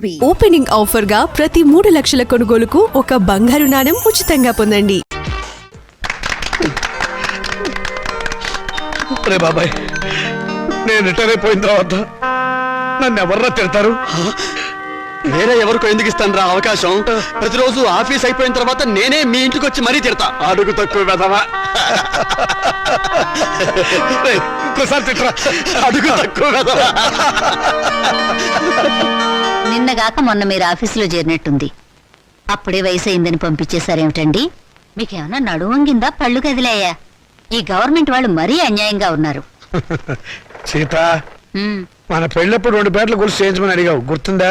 Ruby. Opening ఆఫర్గా ప్రతి మూడు లక్షల కొనుగోలుకు ఒక బంగారు నాణెం ఉచితంగా పొందండి. రే బాబాయ్ నేను రిటైర్ అయిపోయిన తర్వాత నన్ను ఎవర్రా తిడతారు? వేరే ఎవరికో ఎందుకు ఇస్తాను రా అవకాశం ప్రతిరోజు ఆఫీస్ అయిపోయిన తర్వాత నేనే మీ ఇంటికి వచ్చి మరీ తిడతా. అడుగు తక్కువ వెదవా తిట్టరా అడుగు తక్కువ వెదవా నిన్నగాక మొన్న మీరు ఆఫీసులో చేరినట్టుంది. అప్పుడే వయసు అయిందని పంపించేశారేమిటండి? మీకేమన్నా నడువంగిందా పళ్ళు కదిలాయా? ఈ గవర్నమెంట్ వాళ్ళు మరీ అన్యాయంగా ఉన్నారు. సీత ఉమ్, మన పెళ్ళప్పుడు రెండు పేర్ల గుర్తు చేయించమని అడిగావు. గుర్తుందా?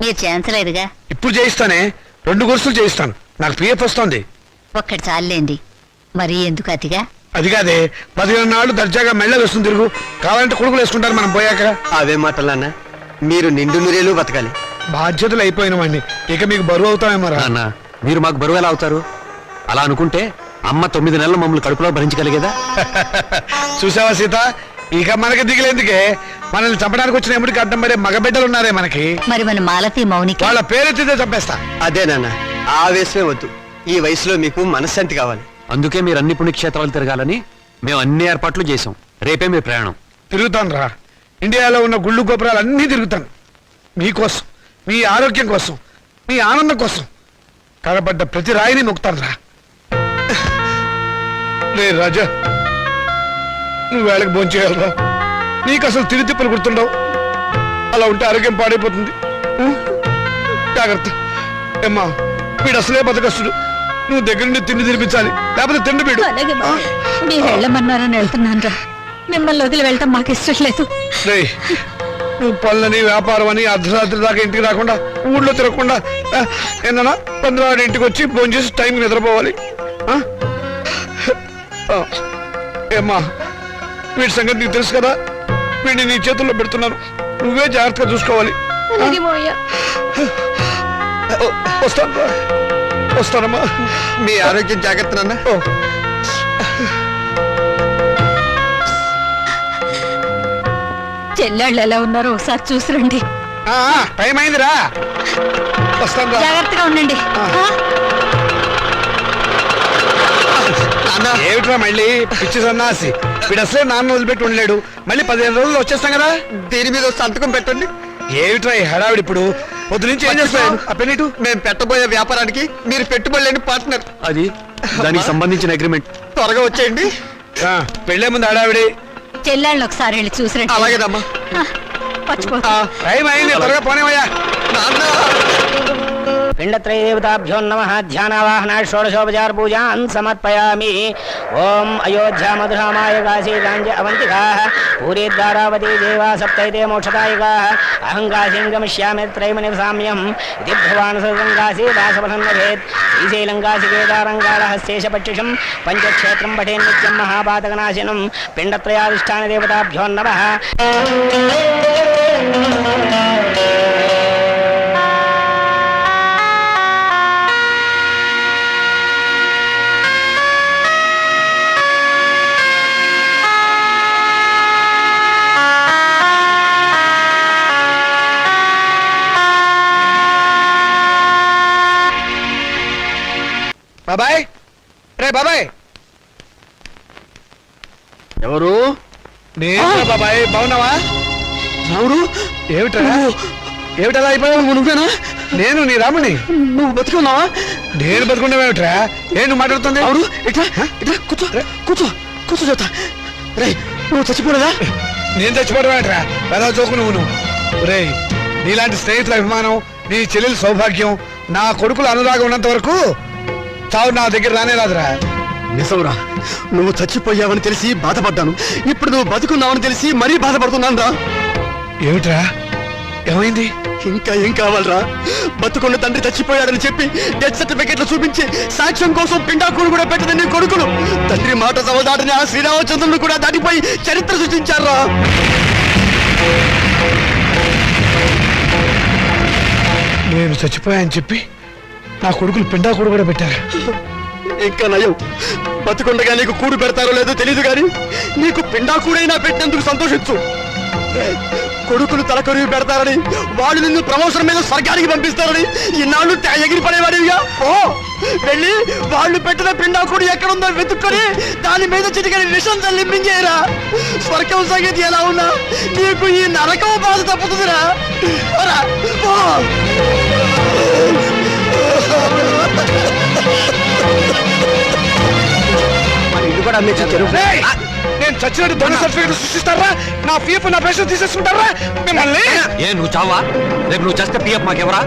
మీరు చేయించలేదుగా. ఇప్పుడు చేయిస్తానే. రెండు గుర్తులు చేయిస్తాను. నాకు పిఎఫ్ వస్తుంది. ఒక్కటి చాలండి మరీ ఎందుకు అతిగా? అది కాదే పదిహేను నాళ్ళు దర్జాగా మెళ్ళ వేస్తుంది తిరుగు. కావాలంటే కొడుకులు వేసుకుంటారు మనం పోయాక. అవే మాటలన్నా మీరు నిండు నూరేలు బతకాలి. బాధ్యతలు అయిపోయిన వాడిని ఇక మీకు బరువు అవుతామేమో రా. నాన్న మీరు మాకు బరువు ఎలా అవుతారు? అలా అనుకుంటే అమ్మ తొమ్మిది నెలలు మమ్మల్ని కడుపులో భరించగలిగేదా? చూసావా సీత? ఇక మనకి దిగులేందుకే మనల్ని చంపడానికి వచ్చిన ఎముడికి అడ్డం పడే మగబిడ్డలు ఉన్నారే మనకి. మరి మన మాలతి మౌనికి వాళ్ళ పేరెత్తితే చంపేస్తా. అదే నాన్న ఆవేశమే వద్దు. ఈ వయసులో మీకు మనశ్శాంతి కావాలి. అందుకే మీరు అన్ని పుణ్యక్షేత్రాలు తిరగాలని మేము అన్ని ఏర్పాట్లు చేసాం రేపే మీ ప్రయాణం. తిరుగుతాను రా. ఇండియాలో ఉన్న గుళ్ళు గోపురాలు అన్నీ తిరుగుతాను. మీకోసం మీ ఆరోగ్యం కోసం మీ ఆనందం కోసం కనబడ్డ ప్రతి రాయిని నొక్కుతాను రా రే రాజా నువ్వు వేళకి భోంచేయాలరా నీకు అసలు తిరిగి తిప్పలు గుర్తుండవు. అలా ఉంటే ఆరోగ్యం పాడైపోతుంది. జాగ్రత్త. ఏమ్మా వీడు అసలే బతకస్తుడు. నువ్వు దగ్గర నుండి తిండి తినిపించాలి లేకపోతే తిండి వీడు మీరు వెళ్ళమన్నారని వెళ్తున్నాను రా మిమ్మల్ని వదిలి వెళ్ళటం మాకు ఇష్టం లేదు. నువ్వు పనులని వ్యాపారం అని అర్ధరాత్రి దాకా ఇంటికి రాకుండా ఊళ్ళో తిరగకుండా ఏందన్నా పంద్రాడు ఇంటికి వచ్చి ఫోన్ చేసి టైంకి నిద్రపోవాలి. ఏమ్మా వీడి సంగతి నీకు తెలుసు కదా? వీడిని నీ చేతుల్లో పెడుతున్నాను నువ్వే జాగ్రత్తగా చూసుకోవాలి. ఓ, వస్తాను. వస్తానమ్మా. మీ ఆరోగ్యం జాగ్రత్త నాన్న. చెల్లెళ్ళు ఎలా ఉన్నారో ఒకసారి చూసిరండి. ఆ, ఆ, టైం అయిందిరా. వస్తాను రా. జాగ్రత్తగా ఉండండి. ఆ? ఏమిట్రా మళ్ళీ? పిచ్చి సన్నాసి. వీడు అసలే నాన్న వదిలిపెట్టి ఉండలేడు. మళ్ళీ పదిహేను రోజులు వచ్చేస్తాం కదా? దీని మీద సంతకం పెట్టండి. ఏమిట్రా ఈ హడావిడి ఇప్పుడు? పొద్దు నుంచి ఏం చేస్తాను ఆ పెన్నిటు మేము పెట్టబోయే వ్యాపారానికి మీరు పెట్టుబడి లేని పార్ట్నర్. అది? దానికి సంబంధించిన అగ్రిమెంట్ త్వరగా వచ్చేయండి. ఆ, పెళ్ళే ముందు హడావిడి. చెల్లెళ్ళని ఒకసారి వెళ్ళి చూసిరండి. అలాగేనమ్మా పచ్చిపోతా టైం అయింది త్వరగా పోనేవయ్యా నాన్న. పిండత్రయదేవతాభ్యో నమ ధ్యానవాహన షోడశోపచార పూజాన్ సమర్పయామి ఓం అయోధ్యా మధురామాయ కాశీ గాంజ అవంతికా పూరీ ద్వారావతి దేవా సప్తైతే మోక్షదాయికా అహం కాశీం గమిష్యామి త్రైమ నివసామ్యం ఇది భవాన్ సర్వం కాశీ దాసవసం నభేత్ శ్రీశైలం నేను బాబాయ్ బాగున్నావా? ఎవరు ఏమిట్రా? ఏమిటలా అయిపోయావు? నువ్వేనా? నేను నీ రాముని. నువ్వు బతుకున్నావా? నేను బతుకుండేవేమిట్రా ఏ నువ్వు మాట్లాడుతుంది? ఎవరు ఇట్లా ఇట్లా కూర్చో కూర్చో కూర్చో చెప్తా రే నువ్వు చచ్చిపోలేదా? నేను చచ్చిపోవడమేట్రా ఎలా చోకు నువ్వు నువ్వు. రే నీలాంటి స్నేహితుల అభిమానం నీ చెల్లెల సౌభాగ్యం నా కొడుకుల అనురాగం ఉన్నంత వరకు చావు నా దగ్గర రానే రాదురా నిజంరా. నువ్వు చచ్చిపోయావని తెలిసి బాధపడ్డాను. ఇప్పుడు నువ్వు బతుకున్నావని తెలిసి మరీ బాధపడుతున్నాను రా ఏమిట్రా? ఏమైంది? ఇంకా ఏం కావాలరా? బతుకున్న తండ్రి చచ్చిపోయాడని చెప్పి డెత్ సర్టిఫికెట్లు చూపించి సాక్ష్యం కోసం పిండాకుడు కూడా పెట్టదని నీ కొడుకులు. తండ్రి మాట సవదాటని ఆ శ్రీరామచంద్రుడు కూడా దాటిపోయి చరిత్ర సృష్టించారా? నేను చచ్చిపోయాని చెప్పి నా కొడుకులు పిండా కూడా కూడా పెట్టారు. ఇంకా నయం. బతుకుండగా నీకు కూడు పెడతారో లేదో తెలియదు కానీ నీకు పిండా కూడైనా పెట్టినందుకు సంతోషించు. కొడుకులు తలకొరివి పెడతారని వాళ్ళు నిన్ను ప్రమోషన్ మీద స్వర్గానికి పంపిస్తారని ఇన్నాళ్ళు ఎగిరి పడేవాడివిగా ఓ వెళ్ళి వాళ్ళు పెట్టిన పిండాకుడు ఎక్కడుందో వెతుక్కొని దాని మీద చిటికని విషం చల్లింపించేయరా స్వర్గం సంగతి ఎలా ఉన్నా నీకు ఈ నరకం బాధ తప్పుతుందిరా. ఓ ఇది కూడా నేను చచ్చినట్టు దొంగ సర్టిఫికేట్ సృష్టిస్తారా? నా పీఎఫ్ నా పెన్షన్ తీసేసుకుంటారా? మిమ్మల్ని? ఏ నువ్వు చావా? రేపు నువ్వు చేస్తే పిఎఫ్ మాకెవరా?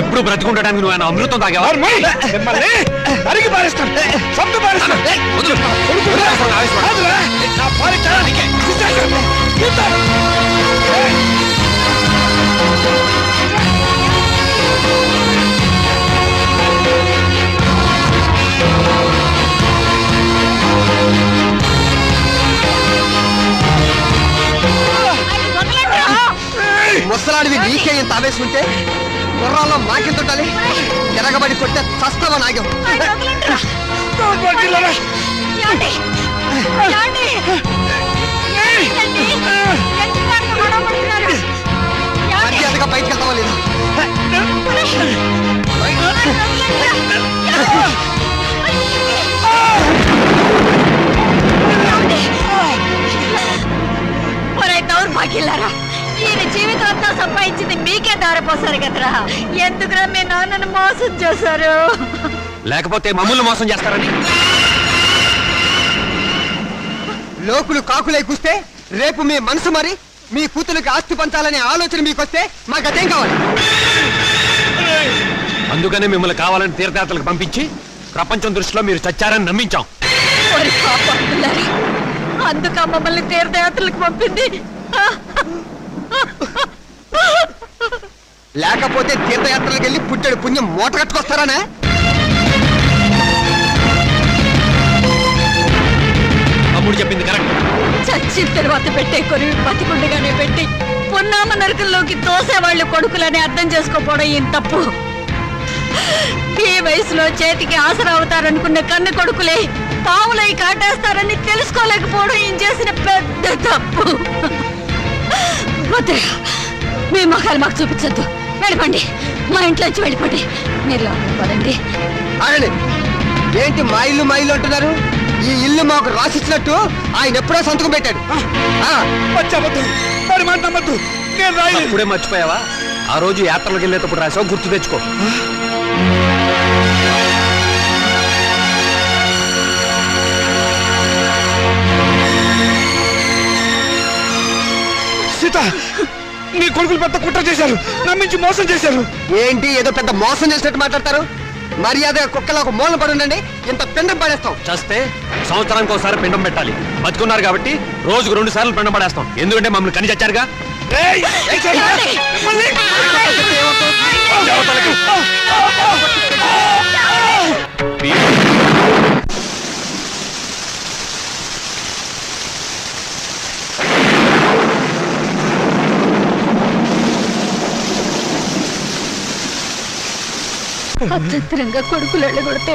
ఎప్పుడు బ్రతికుండడానికి నువ్వు ఆయన అమృతం తాగేవా? ఎవరు మై? మిమ్మల్ని అడిగి పారేస్తాను. చంపి పారేస్తాను. ముసలాడివి నీకే ఇంత ఆవేశం గుర్రాల్లో మాకెంత ఉండాలి? ఎరగబడి కొట్టే చస్తావా నాగం. మర్యాదగా బయటకు వెళ్తావా లేదా? మాకిల్లారా ఈయన జీవితం అంతా సంపాదించింది మీకే దారిపోసారు కదరా. ఎందుకురా మీ నాన్నను మోసం చేశారు? లేకపోతే మమ్మల్ని మోసం చేస్తారని? లోకులు కాకులై కూస్తే రేపు మీ మనసు మరి మీ కూతురికి ఆస్తి పంచాలనే ఆలోచన మీకొస్తే మాకు అదేం కావాలి? అందుకనే మిమ్మల్ని కావాలని తీర్థయాత్రలకు పంపించి ప్రపంచం దృష్టిలో మీరు చచ్చారని నమ్మించాం. అందుక మమ్మల్ని తీర్థయాత్రలకు పంపింది. లేకపోతే తీర్థయాత్రలకు వెళ్ళి పుట్టడు పుణ్యం మూట కట్టుకొస్తారానే? తమ్ముడు చెప్పింది కరెక్ట్. చచ్చిన తర్వాత పెట్టే కొరివి బతికుండగానే పెట్టి పున్నామ నరకంలోకి తోసేవాళ్ళు కొడుకులని అర్థం చేసుకోపోవడం ఏం తప్పు? ఈ వయసులో చేతికి ఆసరా అవుతారనుకున్న కన్న కొడుకులే పావులై కాటేస్తారని తెలుసుకోలేకపోవడం ఏం చేసిన పెద్ద తప్పు? వద్దు మీ మొఖాలు మాకు చూపించద్దు. వెళ్ళిపోండి. మా ఇంట్లోంచి వెళ్ళిపోండి. మీరు లోపలికి పదండి. ఆగండి ఏంటి మా ఇల్లు మా ఇల్లు అంటున్నారు? ఈ ఇల్లు మాకు రాసిచ్చినట్టు ఆయన ఎప్పుడో సంతకం పెట్టాడు. ఆ, వచ్చావద్దు. మరి మాట నమ్మద్దు. నేను రాయలేదు అప్పుడే మర్చిపోయావా? ఆ రోజు యాత్రలకు వెళ్ళేటప్పుడు రాసావు గుర్తు తెచ్చుకో. సీత నీ కొడుకులు పెద్ద కుట్ర చేశారు నమ్మించి మోసం చేశారు ఏంటి ఏదో పెద్ద మోసం చేసినట్టు మాట్లాడతారు మర్యాద కుక్కలా ఒక మూలన పడి ఉండండి ఇంత పిండం పడేస్తాం చస్తే సంవత్సరానికి ఒకసారి పిండం పెట్టాలి బతుకున్నారు కాబట్టి రోజుకు రెండు సార్లు పిండం పడేస్తాం ఎందుకంటే మమ్మల్ని కని చచ్చారుగా దేవతలకు. అత్యంతరంగా కొడుకులు వెళ్ళగొడితే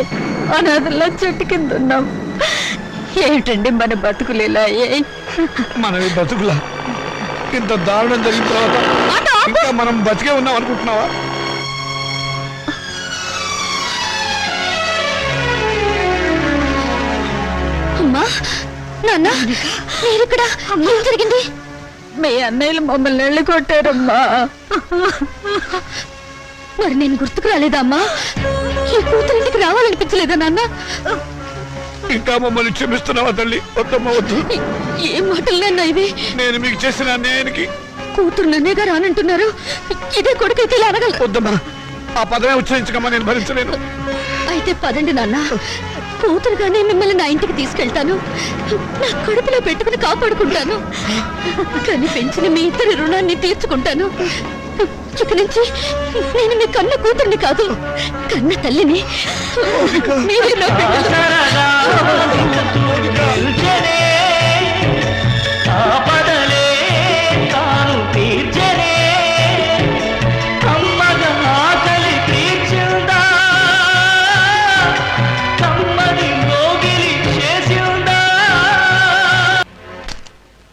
అనాథల్లా చెట్టు కింద ఉన్నాం. ఏమిటండి మన బతుకులేలా మనవి బతుకులా? ఇంత దారుణం జరిగిన తర్వాత ఇంకా మనం బతికే ఉన్నాం అనుకుంటున్నావా? అమ్మా నాన్న మీరిక్కడ? ఏం జరిగింది? మీ అన్నయ్యలు మమ్మల్ని వెళ్ళి కొట్టారమ్మా మరి నేను గుర్తుకు రాలేదమ్మా ఈ కూతురు ఇంటికి రావాలనిపించలేదా నాన్న? ఇంకా మమ్మల్ని క్షమిస్తున్నావా తల్లి? వద్దమ్మ వద్దు. ఏ- ఏం మాటలు నాన్న ఇవి? నేను మీకు చేసిన అన్యాయానికి. కూతురు నన్నేగా రానంటున్నారు. ఇదే కొడుకైతే ఇలా అనగల వద్దమ్మా ఆ పదమే ఉచ్చరించకమ్మా నేను భరించలేను. అయితే పదండి నాన్న. కూతురుగానే మిమ్మల్ని నా ఇంటికి తీసుకెళ్తాను. నా కడుపులో పెట్టుకుని కాపాడుకుంటాను. కానీ పెంచిన మీ ఇద్దరి రుణాన్ని తీర్చుకుంటాను. ఇక నుంచి నేను మీ కన్న కూతుర్ని కాదు. కన్న తల్లిని. మీరే నా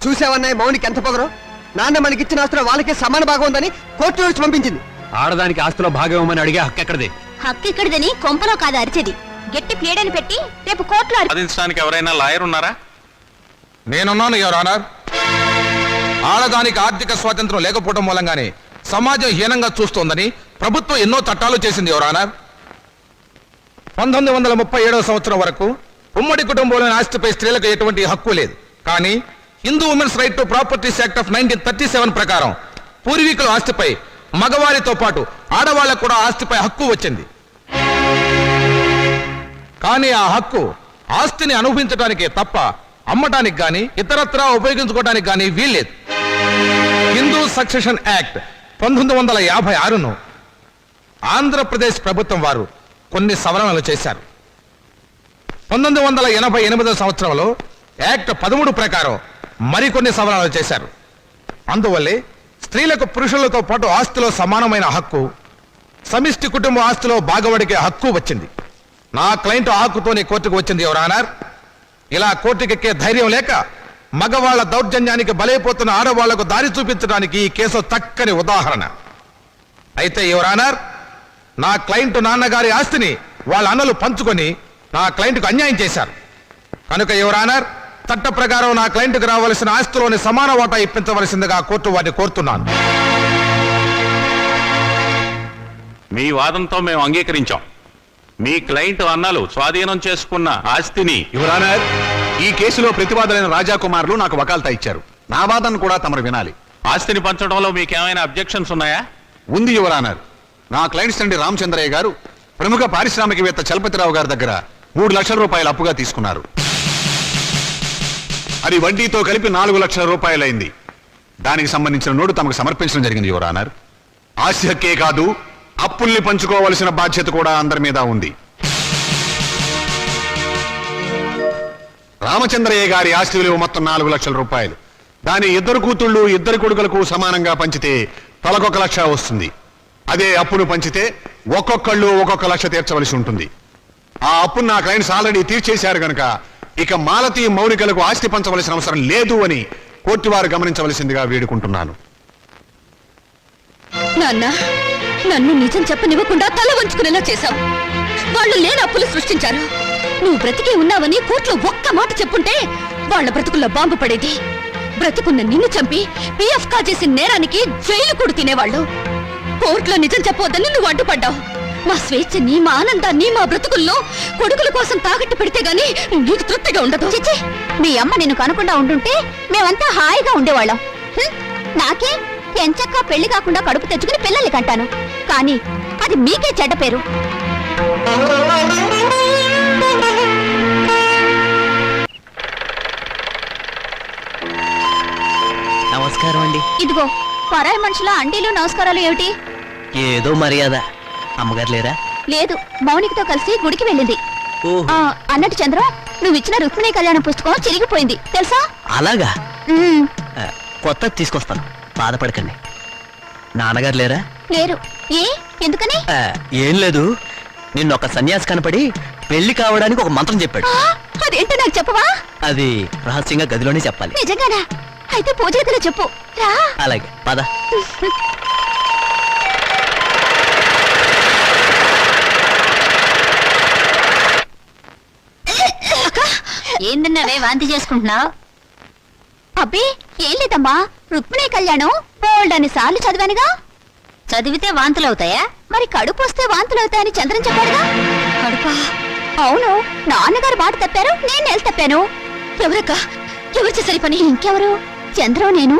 చూసావన్నాయి మౌనికి ఎంత పొగరు? నాన్న మనకిచ్చిన ఆస్తులు వాళ్ళకే సమాన భాగం ఉందని కోర్టు నుంచి పంపించింది. ఆడదానికి ఆస్తిలో భాగం ఇవ్వమని అడిగే హక్కు ఎక్కడిది? హక్కు ఇక్కడిదని కొంపలో కాదు అరిచేది. గట్టి ప్లేడని పెట్టి రేపు కోర్టులో అరి- వాదించడానికి ఎవరైనా లాయర్ ఉన్నారా? నేనున్నాను యువర్ ఆనర్. ఆడదానికి ఆర్థిక స్వాతంత్రం లేకపోవడం మూలంగానే సమాజం హీనంగా చూస్తోందని ప్రభుత్వం ఎన్నో చట్టాలు చేసింది యువర్ ఆనర్. పంతొమ్మిది వందల ముప్పై ఏడవ సంవత్సరం వరకు ఉమ్మడి కుటుంబంలోని ఆస్తిపై స్త్రీలకు ఎటువంటి హక్కు లేదు. కానీ Hindu women's right to properties act of nineteen thirty seven ప్రకారం పూర్వీకుల ఆస్తిపై మగవారితో పాటు ఆడవాళ్ళకు కూడా ఆస్తిపై హక్కు వచ్చింది. కానీ ఆ హక్కు ఆస్తిని అనుభవించడానికి తప్ప అమ్మటానికి కానీ ఇతరత్రా ఉపయోగించుకోవడానికి కానీ వీల్లేదు. హిందూ సక్సెషన్ యాక్ట్ పంతొమ్మిది వందల యాభై ఆరును ఆంధ్రప్రదేశ్ ప్రభుత్వం వారు కొన్ని సవరణలు చేశారు. పంతొమ్మిది వందల ఎనభై ఎనిమిదో సంవత్సరంలో యాక్ట్ పదమూడు ప్రకారం మరికొన్ని సవరణలు చేశారు. అందువల్లే స్త్రీలకు పురుషులతో పాటు ఆస్తిలో సమానమైన హక్కు సమిష్టి కుటుంబ ఆస్తిలో బాగవడికే హక్కు వచ్చింది. నా క్లయింట్ ఆకుతోనే కోర్టుకు వచ్చింది ఎవరానర్ ఇలా కోర్టుకెక్కే ధైర్యం లేక మగవాళ్ళ దౌర్జన్యానికి బలైపోతున్న ఆడవాళ్ళకు దారి చూపించడానికి ఈ కేసు చక్కని ఉదాహరణ. అయితే ఎవరానర్ నా క్లయింట్ నాన్నగారి ఆస్తిని వాళ్ళ అన్నలు పంచుకొని నా క్లయింట్కు అన్యాయం చేశారు. కనుక ఎవరానర్ చట్ట ప్రకారం నా క్లయింట్కి రావలసిన ఆస్తిలోని సమాన వాటా ఇప్పించవలసిందిగా కోర్టు వారిని కోరుతున్నాను. మీ వాదంతో మేము అంగీకరించాం. మీ క్లయింట్ అన్నలు స్వాధీనం చేసుకున్న ఆస్తిని యువరానర్ ఈ కేసులో ప్రతివాదులైన రాజా కుమారులు నాకు వకాల్తా ఇచ్చారు. నా వాదన కూడా తమరు వినాలి. ఆస్తిని పంచడంలో మీకేమైనా అబ్జెక్షన్స్ ఉన్నాయా? ఉంది యువరానర్ నా క్లయింట్స్ తండ్రి రామచంద్రయ్య గారు ప్రముఖ పారిశ్రామికవేత్త చలపతిరావు గారి దగ్గర మూడు లక్షల రూపాయలు అప్పుగా తీసుకున్నారు. అది వడ్డీతో కలిపి నాలుగు లక్షల రూపాయలైంది. దానికి సంబంధించిన నోటు తమకు సమర్పించడం జరిగింది యువరానర్ ఆస్తి హక్కే కాదు అప్పుల్ని పంచుకోవలసిన బాధ్యత కూడా అందరి మీద ఉంది. రామచంద్రయ్య గారి ఆస్తి విలువ మొత్తం నాలుగు లక్షల రూపాయలు. దాని ఇద్దరు కూతుళ్ళు ఇద్దరు కొడుకులకు సమానంగా పంచితే తలకొక లక్ష వస్తుంది. అదే అప్పును పంచితే ఒక్కొక్కళ్ళు ఒక్కొక్క లక్ష తీర్చవలసి ఉంటుంది. ఆ అప్పును నా క్లయింట్స్ ఆల్రెడీ తీర్చేశారు కనుక ఇక మాలతీ మౌనికలకు ఆస్తి పంచవలసిన అవసరం లేదు అని కోర్టు వారు గమనించవలసిందిగా వేడుకుంటున్నాను. నాన్న నన్ను నిజం చెప్పనివ్వకుండా తల వంచుకునేలా చేశావు. వాళ్ళు లేని అప్పులు సృష్టించారు. నువ్వు బ్రతికే ఉన్నావని కోర్టులో ఒక్క మాట చెప్పుంటే వాళ్ళ బ్రతుకుల్లో బాంబు పడేది. బ్రతుకున్న నిన్ను చంపి పిఎఫ్ కా చేసిన నేరానికి జైలు కూడా తినేవాళ్ళు కోర్టులో నిజం చెప్పవద్దని నువ్వు అడ్డుపడ్డావు. మా స్వేచ్ఛని మా ఆనందాన్ని మా బ్రతుకుల్లో కొడుకుల కోసం తాకట్టు పెడితే గాని నీకు తృప్తిగా ఉండదు. చిచి మీ అమ్మ నిన్ను కనకుండా ఉండుంటే మేమంతా హాయిగా ఉండేవాళ్ళం. హ్మ్, నాకే? ఎంచక్క పెళ్ళి కాకుండా కడుపు తెచ్చుకుని పిల్లల్ని కంటాను. కానీ అది మీకే చెడ్డ పేరు. నమస్కారం అండి. ఇదిగో పరాయి మనుషుల అండీలు నమస్కారాలు ఏమిటి? ఏదో మర్యాద. అమ్మగారు లేరా? లేదు మౌనికతో కలిసి గుడికి వెళ్ళింది. ఆ, అన్నట్టు చంద్రం నువ్వు ఇచ్చిన రుక్మిణి కళ్యాణ పుస్తకం చిరిగిపోయింది. తెలుసా? అలాగా? ఉమ్, ఆ, కొత్తది తీసుకొస్తాను. బాధపడకండి. నాన్నగారు లేరా? లేరు. ఏ? ఎందుకని? ఆ, ఏం లేదు. నిన్న ఒక సన్యాసి కనపడి పెళ్ళి కావడానికి ఒక మంత్రం చెప్పాడు. ఆ, అదేంటో నాకు చెప్పవా? అది రహస్యంగా గదిలోనే చెప్పాలి. నిజంగానా? అయితే పూజ గదిలో చెప్పు. రా. అలాగే పద. ఏందన్నావే వాంతి చేసుకుంటున్నావు? అబ్బే ఏం లేదమ్మా రుక్మిణి కళ్యాణం బోల్డ్ అని సార్లు చదివానుగా? చదివితే వాంతులు అవుతాయా మరి కడుపు వస్తే వాంతులు అవుతాయని చంద్రం చెప్పాడుగా? కడుపా? అవును నాన్నగారు మాట తప్పారు నేను నెల తప్పాను. ఎవరక్క? ఎవరు చేసరి పని? ఇంకెవరు? చంద్రం నేను?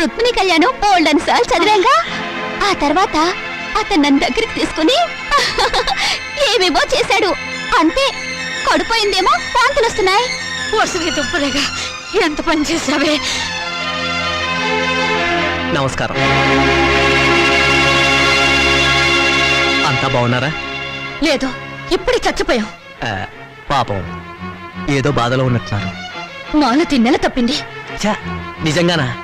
రుక్మిణి కళ్యాణం బోల్డ్ అని సార్లు చదివాగా ఆ తర్వాత అతను నన్ను దగ్గరికి తీసుకుని ఏమేమో చేశాడు. అంతే కడుపోయిందేమో వాంతులు వస్తున్నాయి. వరుసగా దుప్పలేగా ఎంత పని చేసావే నమస్కారం. అంతా బాగున్నారా? లేదు ఇప్పుడే చచ్చిపోయాం. ఆ, పాపం. ఏదో బాధలో ఉన్నట్టున్నారు. మాలతి నెల తప్పింది. ఛా, నిజంగానా?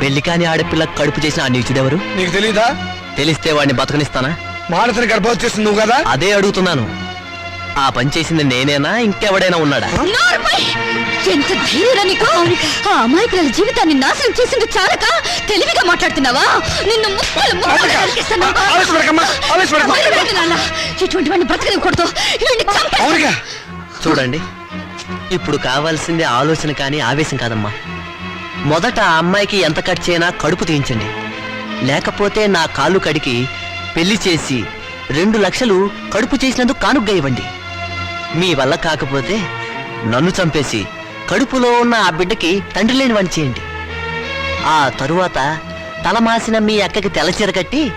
పెళ్ళి కాని ఆడపిల్ల కడుపు చేసిన ఆ నీచుడెవరు? నీకు తెలీదా? తెలిస్తే వాడిని బతకనిస్తానా? మానసిని గర్భవతి చేస్తుంది నువ్వు కదా? అదే అడుగుతున్నాను. ఆ పని చేసింది నేనేనా? ఇంకెవడైనా ఉన్నాడా? నోరుపై! ఎంత ధైర్యం నీకు? ఆ అమాయకుల జీవితాన్ని నాశనం చేసింది చాలక? తెలివిగా మాట్లాడుతున్నావా? నిన్ను ముక్కలు ముక్కలు నరికేస్తాను. ఆవేశపడకమ్మా, ఆవేశపడకు. వదలండి నాన్న. ఇటువంటి వాడిని బ్రతకనివ్వకూడదు. చూడండి ఇప్పుడు కావాల్సింది ఆలోచన కానీ ఆవేశం కాదమ్మా. మొదట ఆ అమ్మాయికి ఎంత ఖర్చు అయినా కడుపు తీయించండి. లేకపోతే నా కాళ్ళు కడికి పెళ్ళి చేసి రెండు లక్షలు కడుపు చేసినందుకు కానుగ్గా ఇవ్వండి. మీ వల్ల కాకపోతే నన్ను చంపేసి కడుపులో ఉన్న ఆ బిడ్డకి తండ్రి లేని వాడిని చేయండి. ఆ తరువాత తలమాసిన మీ అక్కకి తెల్లచీర కట్టి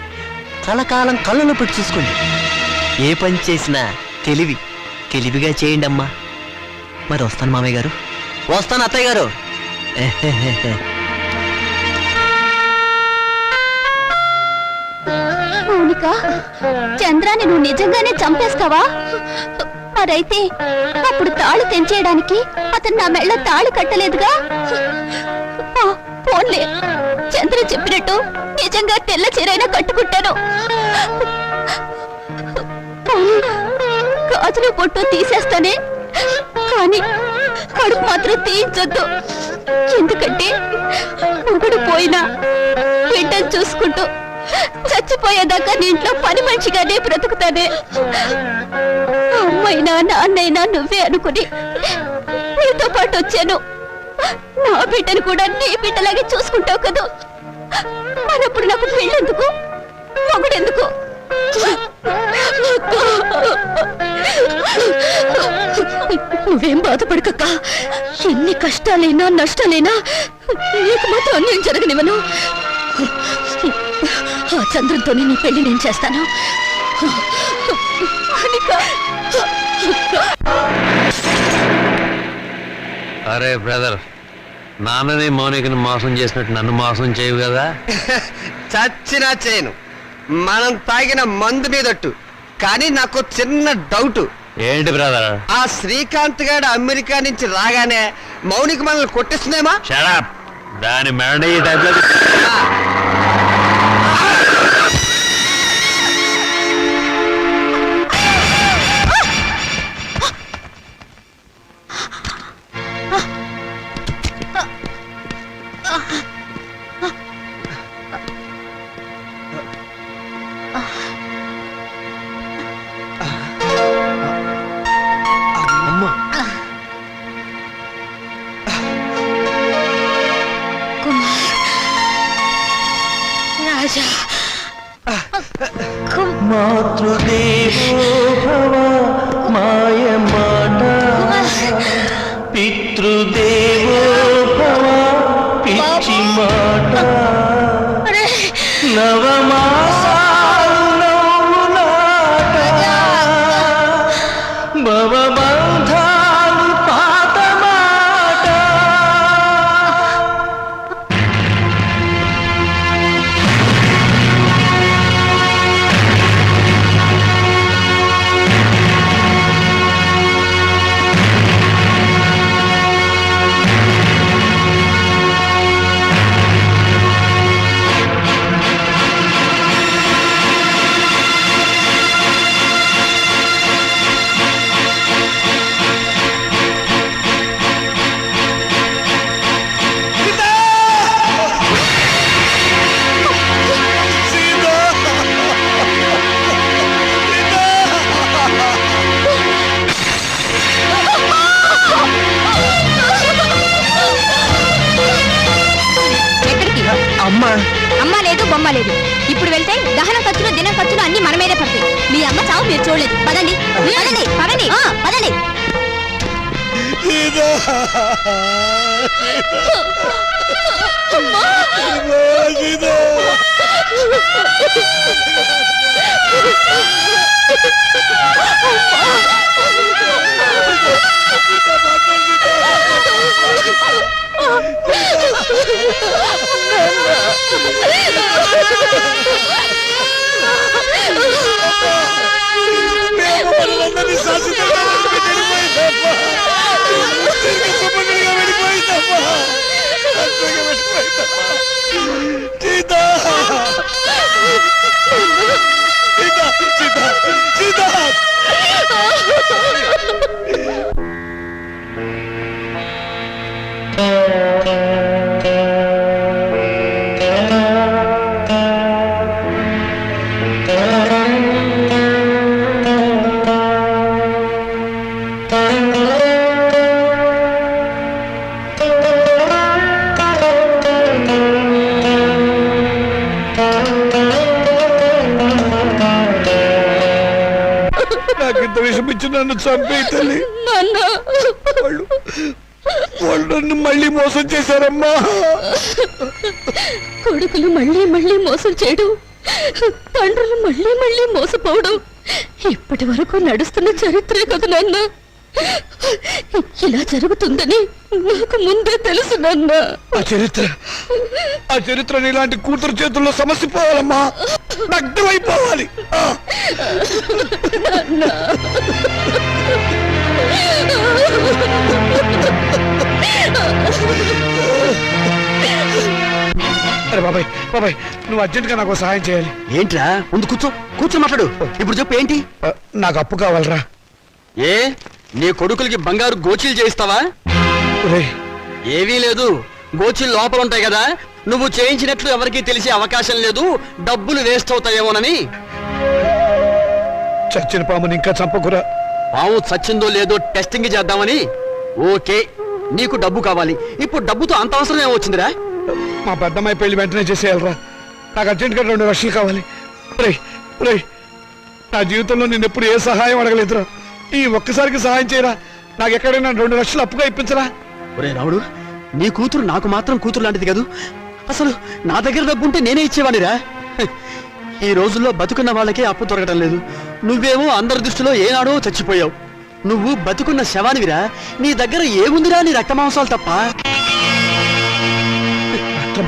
కలకాలం కళ్ళలో పెట్టి చూసుకోండి. ఏ పని చేసినా తెలివి తెలివిగా చేయండి అమ్మా. మరి వస్తాను మామయ్య గారు. వస్తాను అత్తయ్య గారు. చంద్రాన్ని నువ్వు నిజంగానే చంపేస్తావా? మరైతే అప్పుడు తాళి తెంచేయడానికి అతను నా మెళ్ళ తాళి కట్టలేదుగా? పోన్లే. చంద్ర చెప్పినట్టు నిజంగా తెల్ల చీరైనా కట్టుకుంటాను. గాజులు పొట్టు తీసేస్తానే? కానీ కడుపు మాత్రం తీయించొద్దు. ఎందుకంటే ఒకడు పోయినా బిడ్డను చూసుకుంటూ చచ్చిపోయేదాకా నీ ఇంట్లో పని మనిషిగానే బ్రతుకుతానే. అమ్మైనా నాన్నైనా నువ్వే అనుకుని నీతో పాటు వచ్చాను. నా బిడ్డను కూడా నీ బిడ్డలాగే చూసుకుంటావు కదూ. మరప్పుడు నాకు పెళ్ళెందుకు? మొగుడెందుకు? నువ్వేం బాధపడకక్క. ఎన్ని కష్టాలైనా నష్టాలైనా నీకు మాత్రం అన్యాయం జరగనివ్వను. ఆ చంద్రంతోనే నీ పెళ్ళి నేను చేస్తాను. అరే బ్రదర్ నాన్నని మౌనికని మోసం చేసినట్టు నన్ను మోసం చేయవు కదా? చచ్చినా చేయను. మనం తాగిన మందు మీదట్టు. కానీ నాకు చిన్న డౌట్. ఏంటి బ్రదర్? ఆ శ్రీకాంత్ గారు అమెరికా నుంచి రాగానే మౌనిక మనల్ని కొట్టిస్తుందేమా షడప్ దాని మెడ ఈ టైప్లో రాజా. మాతృదేవో భవ మాయ మాట పితృదేవో భవ పిచ్చి మాట నవమాసాలు చంపే తల్లి. వాళ్ళు వాళ్ళు నన్ను మళ్ళీ మోసం చేశారమ్మా. కొడుకులు మళ్ళీ మళ్ళీ మోసం చేయడం తండ్రులు మళ్ళీ మళ్ళీ మోసపోవడం ఇప్పటి వరకు నడుస్తున్న చరిత్రే కదా నాన్న. ఇలా జరుగుతుందని నాకు ముందే తెలుసు నాన్న. ఆ చరిత్ర ఆ చరిత్ర ఇలాంటి కూతురు చేతుల్లో సమస్య పోవాలమ్మా నగ్నమైపోవాలి. అరే బాబాయ్ బాబాయ్ నువ్వు అర్జెంట్గా నాకు సహాయం చేయాలి. ఏంట్రా? ముందు కూర్చో. కూర్చో మాట్లాడు. ఇప్పుడు చెప్పు ఏంటి? నాకు అప్పు కావాలరా. ఏ? నీ కొడుకులకి బంగారు గోచీలు చేయిస్తావా? ఏవీ లేదు. గోచీలు లోపల ఉంటాయి కదా. నువ్వు చేయించినట్లు ఎవరికీ తెలిసే అవకాశం లేదు. డబ్బులు వేస్ట్ అవుతాయేమోనని. చచ్చిన పాముని ఇంకా చంపకురా. పాము చచ్చిందో లేదో టెస్టింగ్ చేద్దామని. ఓకే నీకు డబ్బు కావాలి. ఇప్పుడు డబ్బుతో అంత అవసరం ఏమొచ్చిందిరా? మా పెద్దమ్మాయి పెళ్ళి వెంటనే చేసేయాలరా. నాకు అర్జెంట్గా రెండు లక్షలు కావాలి. నా జీవితంలో నేను ఎప్పుడు ఏ సహాయం అడగలేదురా. ఈ ఒక్కసారికి సహాయం చేయరా? నాకు ఎక్కడైనా రెండు లక్షలు అప్పుగా ఇప్పించరా? ఒరే రావుడు నీ కూతురు నాకు మాత్రం కూతురు లాంటిది కాదు? అసలు నా దగ్గర డబ్బు ఉంటే నేనే ఇచ్చేవాడిరా ఈ రోజుల్లో బతుకున్న వాళ్ళకే అప్పు దొరకటం లేదు. నువ్వేమో అందరి దృష్టిలో ఏనాడో చచ్చిపోయావు. నువ్వు బతుకున్న శవానివిరా? నీ దగ్గర ఏముందిరా నీ రక్త మాంసాలు తప్ప? అట్లా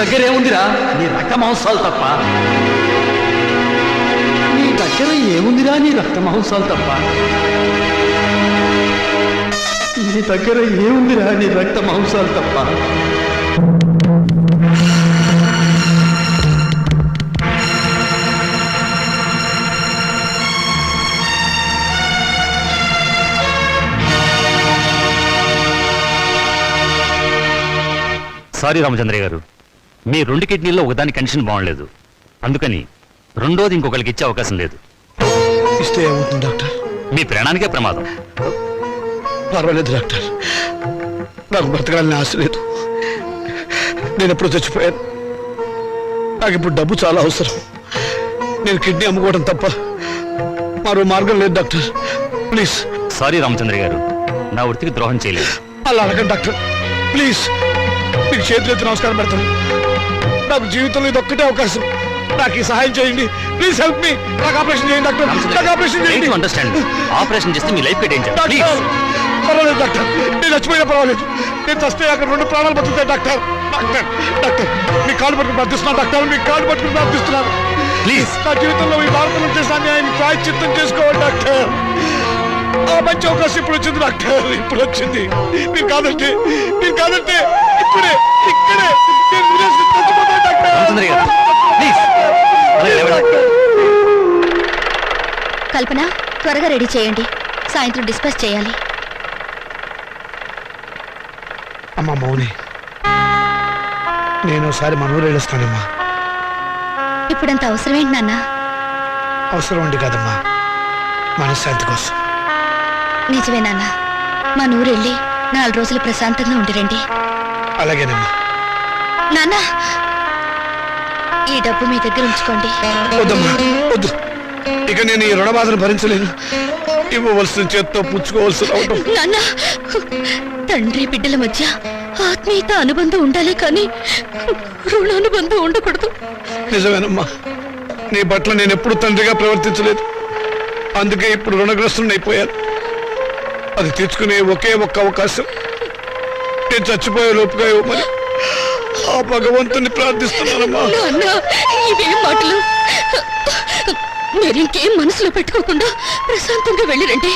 దగ్గర ఏముందిరా నీ రక్త మాంసాలు తప్ప. నీ దగ్గర ఏముందిరా నీ రక్త మాంసాలు తప్ప? నీ దగ్గర ఏముందిరా నీ రక్త మాంసాలు తప్ప? సారీ రామచంద్రయ్య గారు. మీ రెండు కిడ్నీల్లో ఒకదాని కండిషన్ బాగలేదు అందుకని రెండోది ఇంకొకరికి ఇచ్చే అవకాశం లేదు. ఇస్తే ఏమవుతుంది డాక్టర్? మీ ప్రాణానికే ప్రమాదం. పర్వాలేదు డాక్టర్. నాకు బ్రతకాలని ఆశ లేదు. నేను ఎప్పుడు చచ్చిపోయాను. నాకు ఇప్పుడు డబ్బు చాలా అవసరం. నేను కిడ్నీ అమ్ముకోవడం తప్ప మరో మార్గం లేదు డాక్టర్. ప్లీజ్. సారీ రామచంద్రయ్య గారు. నా వృత్తికి ద్రోహం చేయలేదు. అలా అడగండి డాక్టర్. ప్లీజ్. మీకు చేతులు ఎత్తి నమస్కారం పెడతాను. నాకు జీవితంలో ఇది ఒక్కటే అవకాశం. నాకు ఈ సహాయం చేయండి. ప్లీజ్ హెల్ప్ మీ నాకు ఆపరేషన్ చేయండి డాక్టర్. నాకు ఆపరేషన్ చేయండి. అండర్స్టాండ్ ఆపరేషన్ చేస్తే మీ లైఫ్ డేంజర్ డాక్టర్ పర్వాలేదు డాక్టర్. నేను చచ్చిపోయినా పర్వాలేదు. నేను చస్తే అక్కడ రెండు ప్రాణాలు బతుకుతాయి డాక్టర్. డాక్టర్ డాక్టర్ మీ కాలు పట్టుకుని ప్రార్థిస్తున్నాను డాక్టర్. మీ కాలు పట్టుకుని ప్రార్థిస్తున్నాను ప్లీజ్ నా జీవితంలో ఈ భారతం చేసిన అన్యాయాన్ని ప్రాయశ్చిత్తం చేసుకోవాలి డాక్టర్. ఆ మంచి అవకాశం ఇప్పుడు వచ్చింది డాక్టర్. ఇప్పుడు వచ్చింది. మీరు కాదంటే మీరు కాదంటే ఇప్పుడే ఇక్కడే. నేను కల్పన త్వరగా రెడీ చేయండి. సాయంత్రం డిస్పాచ్ చేయాలి. అమ్మా మౌని. నేను ఒకసారి మనూరు వెళ్ళొస్తానమ్మా. ఇప్పుడంత అవసరం ఏంటి నాన్న? అవసరం ఉండి కాదమ్మా. మనశ్శాంతి కోసం. నిజమే నాన్న. మా నూరెళ్ళి నాలుగు రోజులు ప్రశాంతంగా ఉండిరండి అలాగేనమ్మా. నాన్న ఈ డబ్బు మీ దగ్గర ఉంచుకోండి. వద్దమ్మా వద్దు. ఇక నేను ఈ రుణ బాధను భరించలేను. ఇవ్వవలసిన చేత్తో పుచ్చుకోవాల్సిన అవటం నాన్న తండ్రి బిడ్డల మధ్య ఆత్మీయత అనుబంధం ఉండాలి కానీ రుణానుబంధం ఉండకూడదు. నిజమేనమ్మా. నీ పట్ల నేను ఎప్పుడు తండ్రిగా ప్రవర్తించలేదు. అందుకే ఇప్పుడు రుణగ్రస్తుని అయిపోయాను. అది తీర్చుకునే ఒకే ఒక్క అవకాశం. నేను చచ్చిపోయే లోపుగా ఇవ్వమని. భగవంతుని ప్రార్థిస్తున్నానమ్మా నాన్న ఇవేం మాటలు. మీరు ఇంకేం మనసులో పెట్టుకోకుండా ప్రశాంతంగా వెళ్ళిరండి.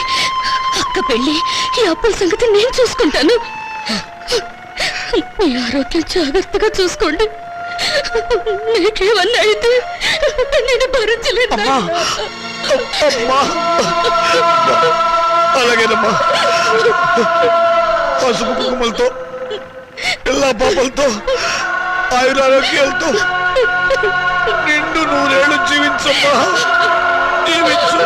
అక్క పెళ్ళి ఈ అప్పుల సంగతి నేను చూసుకుంటాను. మీ ఆరోగ్యం జాగ్రత్తగా చూసుకోండి. మీకేమన్నా అయితే నేను భరించలేదు అలాగేనమ్మా. పసుపు కుంకుమలతో పిల్ల పాపలతో ఆయురారోగ్యాలతో నిండు నూరేళ్ళు జీవించమ్మా. జీవించు.